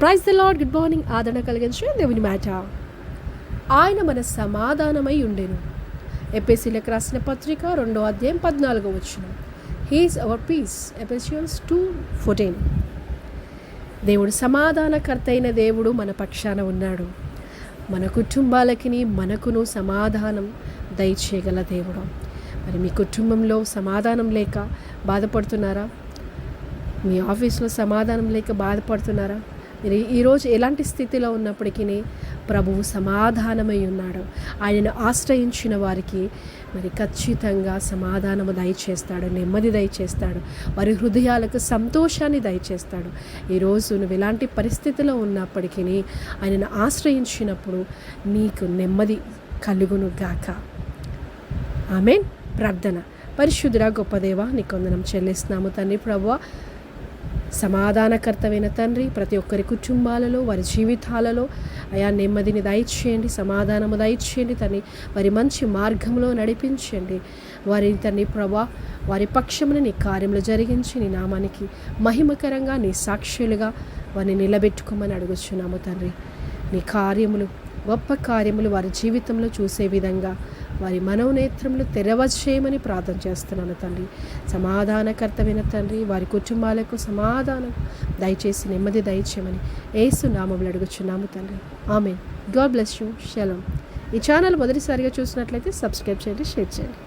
Praise the lord good morning ఆదరణ కలిగించిన దేవుని మాట. ఆయన మన సమాధానమై ఉండేను. ఎపిసిలకు రాసిన పత్రిక రెండో అధ్యాయం పద్నాలుగో వచ్చిన he's our peace Ephesians two fourteen దేవుడు సమాధానకర్త అయిన దేవుడు మన పక్షాన ఉన్నాడు. మన కుటుంబాలకి మనకును సమాధానం దయచేయగల దేవుడు. మరి మీ కుటుంబంలో సమాధానం లేక బాధపడుతున్నారా? మీ ఆఫీస్లో సమాధానం లేక బాధపడుతున్నారా? ఈరోజు ఎలాంటి స్థితిలో ఉన్నప్పటికీ ప్రభువు సమాధానమై ఉన్నాడు. ఆయనను ఆశ్రయించిన వారికి మరి ఖచ్చితంగా సమాధానము దయచేస్తాడు నెమ్మది దయచేస్తాడు వారి హృదయాలకు సంతోషాన్ని దయచేస్తాడు. ఈరోజు నువ్వు ఎలాంటి పరిస్థితిలో ఉన్నప్పటికీ ఆయనను ఆశ్రయించినప్పుడు నీకు నెమ్మది కలుగును గాక. ఆమె ప్రార్థన. పరిశుద్ధుర గొప్ప దేవ నీకు వందనం చెల్లిస్తున్నాము. తండ్రి ప్రభువ సమాధానకర్తమైన తండ్రి ప్రతి ఒక్కరి కుటుంబాలలో వారి జీవితాలలో అయా నెమ్మదిని దయచేయండి సమాధానము దయచేయండి తని వారి మంచి మార్గంలో నడిపించండి. వారి తన్ని ప్రభా వారి పక్షమున నీ కార్యములు జరిగించి నీ నామానికి మహిమకరంగా నీ సాక్షులుగా వారిని నిలబెట్టుకోమని అడుగుచున్నాము తండ్రి. నీ కార్యములు గొప్ప కార్యములు వారి జీవితంలో చూసే విధంగా వారి మనోనేత్రములు తెరవచేయమని ప్రార్థన చేస్తున్నాను తండ్రి. సమాధానకర్తమైన తండ్రి వారి కుటుంబాలకు సమాధానం దయచేసి నెమ్మది దయచేయమని ఏసు నామములు అడుగుచున్నాము తండ్రి. ఆమె గాడ్ బ్లెస్ యూ. శలం ఈ ఛానల్ మొదటిసారిగా చూసినట్లయితే సబ్స్క్రైబ్ చేయండి షేర్ చేయండి.